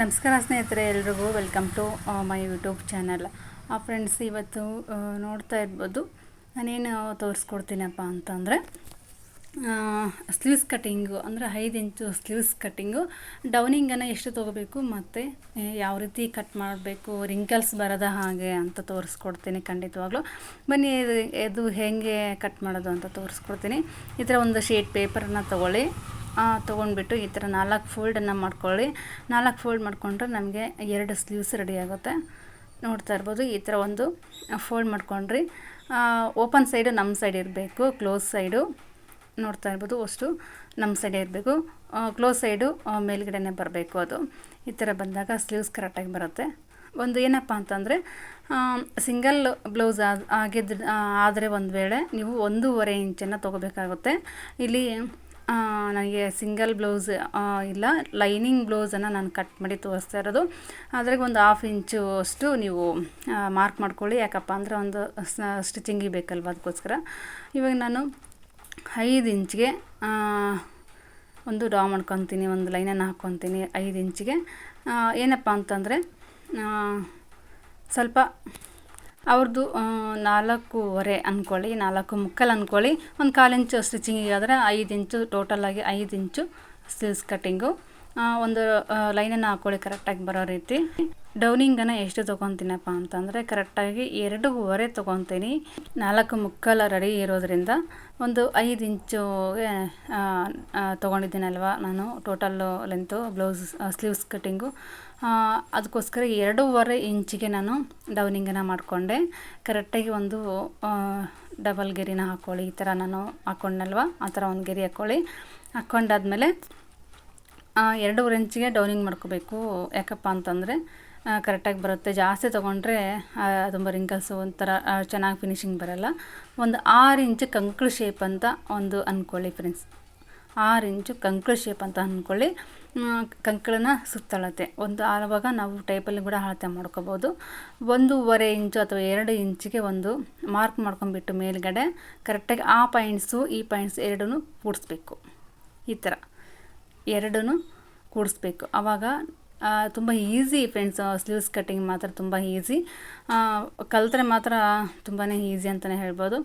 ನಮಸ್ಕಾರ ಸ್ನೇಹಿತರೆ ಎಲ್ರಿಗೂ welcome to my YouTube channel friends ಇವತ್ತು ನೋಡ್ತಾ ಇರ್ಬೋದು, ನಾನೇನು ತೋರಿಸ್ಕೊಡ್ತೀನಪ್ಪ ಅಂತಂದರೆ ಸ್ಲೀವ್ಸ್ ಕಟ್ಟಿಂಗು ಅಂದರೆ ಐದು ಇಂಚು ಸ್ಲೀವ್ಸ್ ಕಟ್ಟಿಂಗು ಡೌನಿಂಗನ್ನು ಎಷ್ಟು ತೊಗೋಬೇಕು ಮತ್ತು ಯಾವ ರೀತಿ ಕಟ್ ಮಾಡಬೇಕು ರಿಂಕಲ್ಸ್ ಬರದ ಹಾಗೆ ಅಂತ ತೋರಿಸ್ಕೊಡ್ತೀನಿ ಖಂಡಿತವಾಗ್ಲೂ. ಬನ್ನಿ, ಇದು ಹೇಗೆ ಕಟ್ ಮಾಡೋದು ಅಂತ ತೋರಿಸ್ಕೊಡ್ತೀನಿ. ಈ ಥರ ಒಂದು ಶೀಟ್ ಪೇಪರನ್ನ ತೊಗೊಳ್ಳಿ. ತೊಗೊಂಡ್ಬಿಟ್ಟು ಈ ಥರ ನಾಲ್ಕು ಫೋಲ್ಡನ್ನು ಮಾಡ್ಕೊಳ್ಳಿ. ನಾಲ್ಕು ಫೋಲ್ಡ್ ಮಾಡಿಕೊಂಡ್ರೆ ನಮಗೆ ಎರಡು ಸ್ಲೀವ್ಸ್ ರೆಡಿ ಆಗುತ್ತೆ. ನೋಡ್ತಾ ಇರ್ಬೋದು, ಈ ಥರ ಒಂದು ಫೋಲ್ಡ್ ಮಾಡ್ಕೊಂಡ್ರಿ. ಓಪನ್ ಸೈಡು ನಮ್ಮ ಸೈಡ್ ಇರಬೇಕು, ಕ್ಲೋಸ್ ಸೈಡು. ನೋಡ್ತಾ ಇರ್ಬೋದು, ಅಷ್ಟು ನಮ್ಮ ಸೈಡ್ ಇರಬೇಕು. ಕ್ಲೋಸ್ ಸೈಡು ಮೇಲ್ಗಡೆನೇ ಬರಬೇಕು ಅದು. ಈ ಥರ ಬಂದಾಗ ಸ್ಲೀವ್ಸ್ ಕರೆಕ್ಟಾಗಿ ಬರುತ್ತೆ. ಒಂದು ಏನಪ್ಪ ಅಂತಂದರೆ ಸಿಂಗಲ್ ಬ್ಲೌಸ್ ಆಗಿದ್ದ ಆದರೆ ಒಂದು ವೇಳೆ ನೀವು ಒಂದೂವರೆ ಇಂಚನ್ನು ತೊಗೋಬೇಕಾಗುತ್ತೆ. ಇಲ್ಲಿ ನನಗೆ ಸಿಂಗಲ್ ಬ್ಲೌಸ್ ಇಲ್ಲ, ಲೈನಿಂಗ್ ಬ್ಲೌಸನ್ನು ನಾನು ಕಟ್ ಮಾಡಿ ತೋರಿಸ್ತಾ ಇರೋದು. ಅದ್ರಾಗ ಒಂದು ಹಾಫ್ ಇಂಚು ಅಷ್ಟು ನೀವು ಮಾರ್ಕ್ ಮಾಡ್ಕೊಳ್ಳಿ. ಯಾಕಪ್ಪ ಅಂದರೆ ಒಂದು ಸ್ಟಿಚಿಂಗಿಗೆ ಬೇಕಲ್ವ ಅದಕ್ಕೋಸ್ಕರ ಇವಾಗ ನಾನು ಐದು ಇಂಚ್ಗೆ ಒಂದು ಡ್ರಾ ಮಾಡ್ಕೊತೀನಿ, ಒಂದು ಲೈನನ್ನು ಹಾಕ್ಕೊತೀನಿ ಐದು ಇಂಚಿಗೆ ಏನಪ್ಪ ಅಂತಂದರೆ ಸ್ವಲ್ಪ ಅವ್ರದ್ದು ನಾಲ್ಕೂವರೆ ಅಂದ್ಕೊಳ್ಳಿ ನಾಲ್ಕು ಮುಕ್ಕಲ್ ಅಂದ್ಕೊಳ್ಳಿ ಒಂದು ಕಾಲು ಇಂಚು ಸ್ಟಿಚಿಂಗಿಗೆ ಆದರೆ ಐದು ಇಂಚು ಟೋಟಲಾಗಿ ಐದು ಇಂಚು ಸ್ಲೀವ್ಸ್ ಕಟ್ಟಿಂಗು ಒಂದು ಲೈನನ್ನು ಹಾಕ್ಕೊಳ್ಳಿ ಕರೆಕ್ಟಾಗಿ ಬರೋ ರೀತಿ. ಡೌನಿಂಗನ್ನು ಎಷ್ಟು ತೊಗೊತೀನಪ್ಪ ಅಂತಂದರೆ ಕರೆಕ್ಟಾಗಿ ಎರಡೂವರೆ ತೊಗೊತೀನಿ. ನಾಲ್ಕು ಮುಕ್ಕಲ ರೆಡಿ ಇರೋದರಿಂದ ಒಂದು ಐದು ಇಂಚುಗೆ ತೊಗೊಂಡಿದ್ದೀನಲ್ವ ನಾನು total length blouse sleeves cutting ಅದಕ್ಕೋಸ್ಕರ ಎರಡೂವರೆ ಇಂಚಿಗೆ ನಾನು ಡೌನಿಂಗನ್ನು ಮಾಡಿಕೊಂಡೆ. ಕರೆಕ್ಟಾಗಿ ಒಂದು ಡಬಲ್ ಗೆರಿನ ಹಾಕ್ಕೊಳ್ಳಿ ಈ ಥರ ನಾನು ಹಾಕ್ಕೊಂಡಲ್ವ ಆ ಥರ ಒಂದು ಗೆರಿ ಹಾಕ್ಕೊಳ್ಳಿ ಹಾಕ್ಕೊಂಡಾದ್ಮೇಲೆ ಎರಡೂವರೆ ಇಂಚಿಗೆ ಡೌನಿಂಗ್ ಮಾಡ್ಕೋಬೇಕು. ಯಾಕಪ್ಪ ಅಂತಂದರೆ ಕರೆಕ್ಟಾಗಿ ಬರುತ್ತೆ. ಜಾಸ್ತಿ ತೊಗೊಂಡ್ರೆ ತುಂಬ ರಿಂಕಲ್ಸ್ ಒಂಥರ ಚೆನ್ನಾಗಿ ಫಿನಿಶಿಂಗ್ ಬರಲ್ಲ. ಒಂದು ಆರು ಇಂಚು ಕಂಕ್ಳು ಶೇಪ್ ಅಂತ ಒಂದು ಅಂದ್ಕೊಳ್ಳಿ ಫ್ರೆಂಡ್ಸ್ ಆರು ಇಂಚು ಕಂಕ್ಳು ಶೇಪ್ ಅಂತ ಅಂದ್ಕೊಳ್ಳಿ ಕಂಕಳನ್ನ ಸುತ್ತಳತೆ. ಒಂದು ಆವಾಗ ನಾವು ಟೈಪಲ್ಲಿ ಕೂಡ ಅಳತೆ ಮಾಡ್ಕೋಬೋದು. ಒಂದೂವರೆ ಇಂಚು ಅಥವಾ ಎರಡು ಇಂಚಿಗೆ ಒಂದು ಮಾರ್ಕ್ ಮಾಡ್ಕೊಂಬಿಟ್ಟು ಮೇಲ್ಗಡೆ ಕರೆಕ್ಟಾಗಿ ಆ ಪಾಯಿಂಟ್ಸು ಈ ಪಾಯಿಂಟ್ಸ್ ಎರಡೂ ಕೂಡಿಸ್ಬೇಕು. ಈ ಥರ. ಎರಡೂ ಕೂಡಿಸ್ಬೇಕು. ಆವಾಗ ತುಂಬ ಈಸಿ ಫ್ರೆಂಡ್ಸ್ ಸ್ಲೀವ್ಸ್ ಕಟ್ಟಿಂಗ್ ಮಾತ್ರ ತುಂಬ ಈಸಿ ಕಲಿತ್ರೆ ಮಾತ್ರ ತುಂಬಾ ಈಸಿ ಅಂತಲೇ ಹೇಳ್ಬೋದು.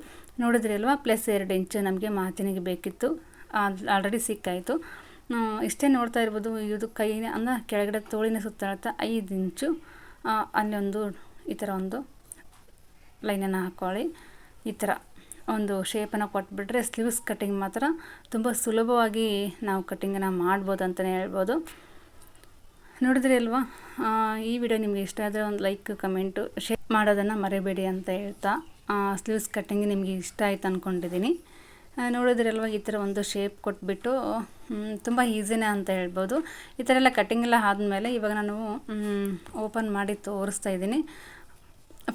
ನೋಡಿದ್ರಿ ಅಲ್ವಾ? ಪ್ಲಸ್ ಎರಡು ಇಂಚು ನಮಗೆ ಮಾತಿನಿಗೆ ಬೇಕಿತ್ತು. ಆಲ್ರೆಡಿ ಸಿಕ್ಕಾಯಿತು. ಇಷ್ಟೇ ನೋಡ್ತಾ ಇರ್ಬೋದು. ಇದು ಕೈ, ಅಂದರೆ ಕೆಳಗಡೆ ತೋಳಿನ ಸುತ್ತಾಡ್ತಾ ಐದು ಇಂಚು ಅಲ್ಲೊಂದು ಈ ಥರ ಒಂದು ಲೈನನ್ನು ಹಾಕ್ಕೊಳ್ಳಿ ಈ ಥರ ಒಂದು ಶೇಪನ್ನು ಕೊಟ್ಬಿಟ್ರೆ ಸ್ಲೀವ್ಸ್ ಕಟ್ಟಿಂಗ್ ಮಾತ್ರ ತುಂಬ ಸುಲಭವಾಗಿ ನಾವು ಕಟ್ಟಿಂಗನ್ನು ಮಾಡ್ಬೋದು ಅಂತಲೇ ಹೇಳ್ಬೋದು. ನೋಡಿದ್ರಿ ಅಲ್ವಾ? ಈ ವಿಡಿಯೋ ನಿಮಗೆ ಇಷ್ಟ ಆದರೆ ಒಂದು ಲೈಕ್ ಕಮೆಂಟು ಶೇರ್ ಮಾಡೋದನ್ನು ಮರಿಬೇಡಿ ಅಂತ ಹೇಳ್ತಾ ಸ್ಲೀವ್ಸ್ ಕಟ್ಟಿಂಗ್ ನಿಮಗೆ ಇಷ್ಟ ಆಯ್ತು ಅಂದ್ಕೊಂಡಿದ್ದೀನಿ ನೋಡಿದ್ರಲ್ವ ಈ ಥರ ಒಂದು ಶೇಪ್ ಕೊಟ್ಬಿಟ್ಟು ತುಂಬ ಈಸಿನೇ ಅಂತ ಹೇಳ್ಬೋದು. ಈ ಥರ ಎಲ್ಲ ಕಟ್ಟಿಂಗ್ ಎಲ್ಲ ಆದಮೇಲೆ ಇವಾಗ ನಾನು ಓಪನ್ ಮಾಡಿ ತೋರಿಸ್ತಾ ಇದ್ದೀನಿ.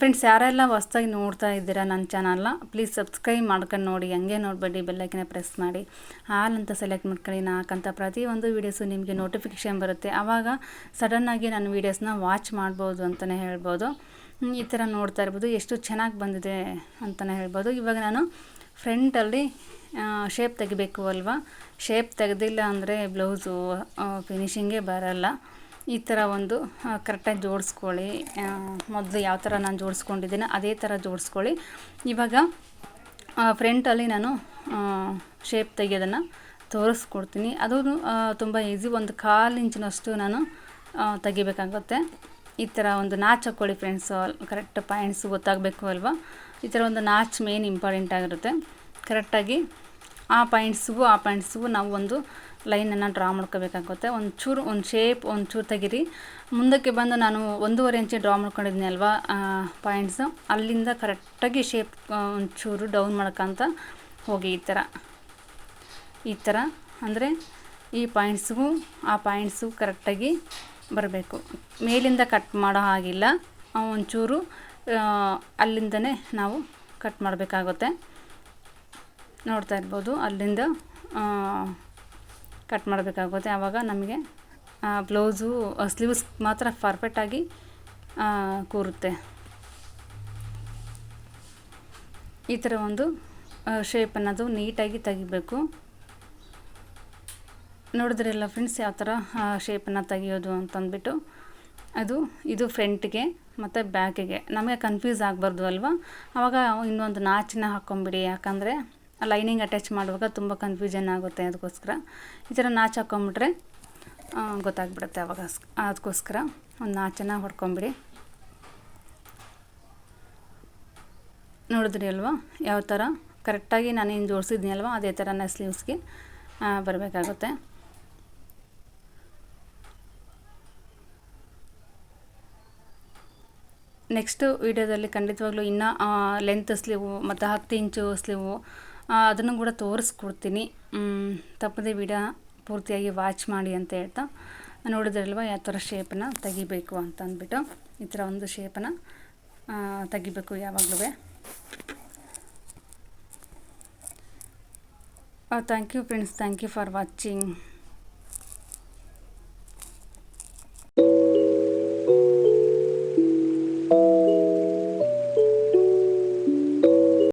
ಫ್ರೆಂಡ್ಸ್ ಯಾರೆಲ್ಲ ಹೊಸ್ದಾಗಿ ನೋಡ್ತಾ ಇದ್ದೀರಾ ನನ್ನ ಚಾನಲ್ನ ಪ್ಲೀಸ್ ಸಬ್ಸ್ಕ್ರೈಬ್ ಮಾಡ್ಕೊಂಡು ನೋಡಿ. ಹಂಗೆ ನೋಡಬೇಡಿ ಬೆಲ್ಲೈಕನ್ನ ಪ್ರೆಸ್ ಮಾಡಿ. ಹಾಲ್ ಅಂತ ಸೆಲೆಕ್ಟ್ ಮಾಡ್ಕೊಳ್ಳಿ ನಾ ಹಾಕಂಥ ಪ್ರತಿಯೊಂದು ವೀಡಿಯೋಸು ನಿಮಗೆ ನೋಟಿಫಿಕೇಷನ್ ಬರುತ್ತೆ. ಆವಾಗ ಸಡನ್ನಾಗಿ ನಾನು ವೀಡಿಯೋಸ್ನ ವಾಚ್ ಮಾಡ್ಬೋದು ಅಂತಲೇ ಹೇಳ್ಬೋದು. ಈ ಥರ ನೋಡ್ತಾ ಇರ್ಬೋದು. ಎಷ್ಟು ಚೆನ್ನಾಗಿ ಬಂದಿದೆ ಅಂತಲೇ ಹೇಳ್ಬೋದು. ಇವಾಗ ನಾನು ಫ್ರಂಟಲ್ಲಿ ಶೇಪ್ ತೆಗಿಬೇಕು ಅಲ್ವಾ? ಶೇಪ್ ತೆಗೆದಿಲ್ಲ ಅಂದರೆ ಬ್ಲೌಸು ಫಿನಿಷಿಂಗೇ ಬರಲ್ಲ. ಈ ಥರ ಒಂದು ಕರೆಕ್ಟಾಗಿ ಜೋಡಿಸ್ಕೊಳ್ಳಿ. ಮೊದಲು ಯಾವ ಥರ ನಾನು ಜೋಡಿಸ್ಕೊಂಡಿದ್ದೀನೋ ಅದೇ ಥರ ಜೋಡಿಸ್ಕೊಳ್ಳಿ. ಇವಾಗ ಫ್ರಂಟಲ್ಲಿ ನಾನು ಶೇಪ್ ತೆಗೆಯೋದನ್ನು ತೋರಿಸ್ಕೊಡ್ತೀನಿ. ಅದು ತುಂಬ ಈಸಿ ಒಂದು ಕಾಲು ಇಂಚಿನಷ್ಟು ನಾನು ತೆಗಿಬೇಕಾಗುತ್ತೆ. ಈ ಥರ ಒಂದು ನಾಚ್ ಹಾಕ್ಕೊಳ್ಳಿ ಫ್ರೆಂಡ್ಸ್ ಕರೆಕ್ಟ್ ಪಾಯಿಂಟ್ಸ್ ಗೊತ್ತಾಗಬೇಕು ಅಲ್ವಾ? ಈ ಥರ ಒಂದು ನಾಚ್ ಮೇನ್ ಇಂಪಾರ್ಟೆಂಟ್ ಆಗಿರುತ್ತೆ. ಕರೆಕ್ಟಾಗಿ ಆ ಪಾಯಿಂಟ್ಸ್ಗೂ ಆ ಪಾಯಿಂಟ್ಸ್ಗೂ ನಾವು ಒಂದು ಲೈನನ್ನು ಡ್ರಾ ಮಾಡ್ಕೋಬೇಕಾಗುತ್ತೆ. ಒಂದು ಚೂರು ಒಂದು ಶೇಪ್ ಒಂದು ಚೂರು ತೆಗೀರಿ. ಮುಂದಕ್ಕೆ ಬಂದು ನಾನು ಒಂದೂವರೆ ಇಂಚಿ ಡ್ರಾ ಮಾಡ್ಕೊಂಡಿದ್ದೀನಿ ಅಲ್ವಾ ಪಾಯಿಂಟ್ಸು. ಅಲ್ಲಿಂದ ಕರೆಕ್ಟಾಗಿ ಶೇಪ್ ಒಂಚೂರು ಡೌನ್ ಮಾಡ್ಕೊಂತ ಹೋಗಿ ಈ ಥರ. ಈ ಥರ ಅಂದರೆ ಈ ಪಾಯಿಂಟ್ಸ್ಗೂ, ಆ ಪಾಯಿಂಟ್ಸು ಕರೆಕ್ಟಾಗಿ ಬರಬೇಕು. ಮೇಲಿಂದ ಕಟ್ ಮಾಡೋ ಹಾಗಿಲ್ಲ. ಒಂಚೂರು ಅಲ್ಲಿಂದನೇ ನಾವು ಕಟ್ ಮಾಡಬೇಕಾಗುತ್ತೆ. ನೋಡ್ತಾ ಇರ್ಬೋದು, ಅಲ್ಲಿಂದ ಕಟ್ ಮಾಡಬೇಕಾಗುತ್ತೆ. ಆವಾಗ ನಮಗೆ ಬ್ಲೌಸು ಸ್ಲೀವ್ಸ್ ಮಾತ್ರ ಪರ್ಫೆಕ್ಟಾಗಿ ಕೂರುತ್ತೆ. ಈ ಥರ ಒಂದು ಶೇಪ್ ಅನ್ನೋದು ನೀಟಾಗಿ ತೆಗಿಬೇಕು. ನೋಡಿದ್ರಲ್ಲ ಫ್ರೆಂಡ್ಸ್ ಯಾವ ಥರ ಶೇಪನ್ನು ತೆಗಿಯೋದು ಅಂತಂದ್ಬಿಟ್ಟು? ಅದು, ಇದು ಫ್ರಂಟ್ಗೆ ಮತ್ತು ಬ್ಯಾಕಿಗೆ ನಮಗೆ ಕನ್ಫ್ಯೂಸ್ ಆಗಬಾರ್ದು ಅಲ್ವಾ? ಆವಾಗ ಇನ್ನೊಂದು ನಾಚಿನ ಹಾಕ್ಕೊಂಬಿಡಿ ಯಾಕಂದರೆ ಲೈನಿಂಗ್ ಅಟ್ಯಾಚ್ ಮಾಡುವಾಗ ತುಂಬ ಕನ್ಫ್ಯೂಷನ್ ಆಗುತ್ತೆ ಅದಕ್ಕೋಸ್ಕರ. ಈ ಥರ ನಾಚ್ ಹಾಕ್ಕೊಂಬಿಟ್ರೆ ಗೊತ್ತಾಗ್ಬಿಡುತ್ತೆ ಅವಾಗ ಅದಕ್ಕೋಸ್ಕರ ಒಂದು ನಾಚನ್ನು ಹೊಡ್ಕೊಂಬಿಡಿ. ನೋಡಿದ್ರಿ ಅಲ್ವಾ? ಯಾವ ಥರ ಕರೆಕ್ಟಾಗಿ ನಾನೇನು ಜೋಡಿಸಿದ್ನಿ ಅಲ್ವಾ? ಅದೇ ಥರನೇ ಸ್ಲೀವ್ಸ್ಗೆ ಬರಬೇಕಾಗುತ್ತೆ. ನೆಕ್ಸ್ಟು ವೀಡಿಯೋದಲ್ಲಿ ಖಂಡಿತವಾಗ್ಲೂ ಇನ್ನೂ ಲೆಂತ್ ಸ್ಲೀವು ಮತ್ತು ಹತ್ತು ಇಂಚು ಸ್ಲೀವು ಅದನ್ನು ಕೂಡ ತೋರಿಸ್ಕೊಡ್ತೀನಿ. ತಪ್ಪದೆ ವಿಡಿಯೋ ಪೂರ್ತಿಯಾಗಿ ವಾಚ್ ಮಾಡಿ ಅಂತ ಹೇಳ್ತಾ ನೋಡಿದ್ರಲ್ವ, ಯಾವ ಥರ ಶೇಪನ್ನು ತೆಗಿಬೇಕು ಅಂತ ಅಂದ್ಬಿಟ್ಟು. ಈ ಥರ ಒಂದು ಶೇಪನ್ನು ತೆಗಿಬೇಕು ಯಾವಾಗಲೂ. Thank you friends thank you for watching